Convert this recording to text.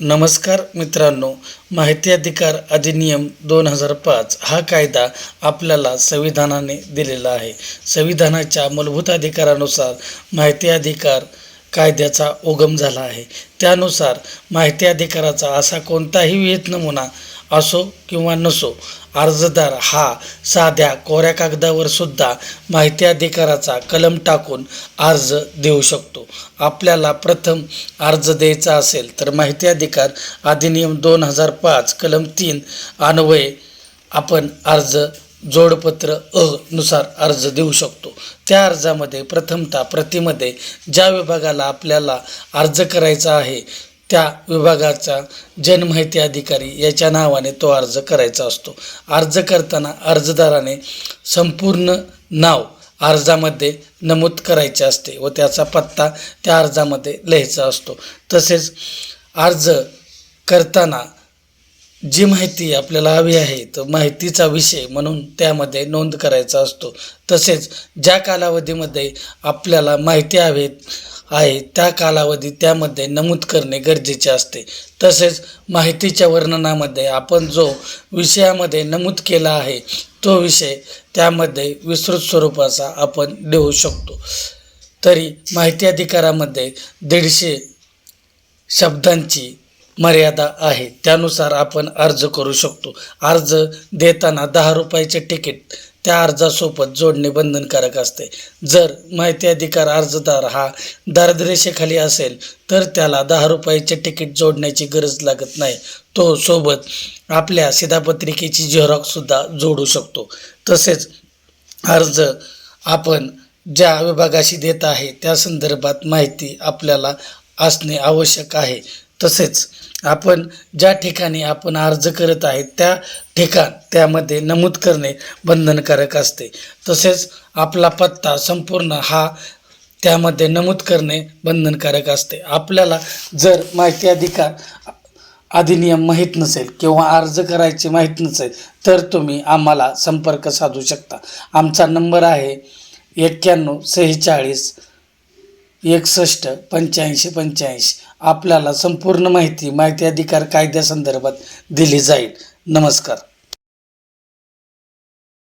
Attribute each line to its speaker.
Speaker 1: नमस्कार मित्रांनो माहिती अधिकार अधिनियम दोन हजार पाच हा कायदा आपल्याला संविधानाने दिलेला आहे. संविधानाच्या मूलभूत अधिकारानुसार माहिती अधिकार कायद्याचा उगम झाला आहे. त्यानुसार माहिती अधिकाराचा असा कोणताही विहित नमुना असो किंवा नसो अर्जदार हा साध्या कोऱ्या कागदावर सुद्धा माहिती अधिकाराचा कलम टाकून अर्ज देऊ शकतो. आपल्याला प्रथम अर्ज द्यायचा असेल तर माहिती अधिकार अधिनियम दोन हजार पाच कलम तीन अन्वये आपण अर्ज जोडपत्र अ नुसार अर्ज देऊ शकतो. त्या अर्जामध्ये प्रथमतः प्रतिमध्ये ज्या विभागाला आपल्याला अर्ज करायचा आहे त्या विभागाचा जनमाहिती अधिकारी याच्या नावाने तो अर्ज करायचा असतो. अर्ज करताना अर्जदाराने संपूर्ण नाव अर्जामध्ये नमूद करायचे असते व त्याचा पत्ता त्या अर्जामध्ये लिहायचा असतो. तसेच अर्ज करताना जी माहिती आपल्याला हवी आहे तर माहितीचा विषय म्हणून त्यामध्ये नोंद करायचा असतो. तसेच ज्या कालावधीमध्ये आपल्याला माहिती हवी आहे त्या कालावधी त्यामध्ये नमूद करणे गरजेचे असते. तसेच माहितीच्या वर्णनामध्ये आपण जो विषयामध्ये नमूद केला आहे तो विषय त्यामध्ये विस्तृत स्वरूपाचा आपण देऊ शकतो. तरी माहिती अधिकारामध्ये दीडशे शब्दांची मर्यादा आहे. त्यानुसार आपण अर्ज करू शकतो. अर्ज देताना दहा रुपयाचे तिकीट त्या अर्जासोबत जोडणे बंधनकारक असते. जर माहिती अधिकार अर्जदार हा दारिद्र्यरेषेखाली असेल तर त्याला दहा रुपयाचे तिकीट जोडण्याची गरज लागत नाही. तो सोबत आपल्या शिधापत्रिकेची झेरॉक्ससुद्धा जोडू शकतो. तसेच अर्ज आपण ज्या विभागाशी देत आहे त्या संदर्भात माहिती आपल्याला असणे आवश्यक आहे. तसेच आपण ज्या ठिकाणी आपण अर्ज करत आहे त्या ठिकाण त्यामध्ये नमूद करणे बंधनकारक असते. तसेच आपला पत्ता संपूर्ण हा त्यामध्ये नमूद करणे बंधनकारक असते. आपल्याला जर माहिती अधिकार अधिनियम माहीत नसेल किंवा अर्ज करायचे माहीत नसेल तर तुम्ही आम्हाला संपर्क साधू शकता. आमचा नंबर आहे एक्क्याण्णव सेहेचाळीस एकसष्ट पंच्याऐंशी पंच्याऐंशी. आपल्याला संपूर्ण माहिती माहिती अधिकार कायद्यासंदर्भात दिली जाईल. नमस्कार.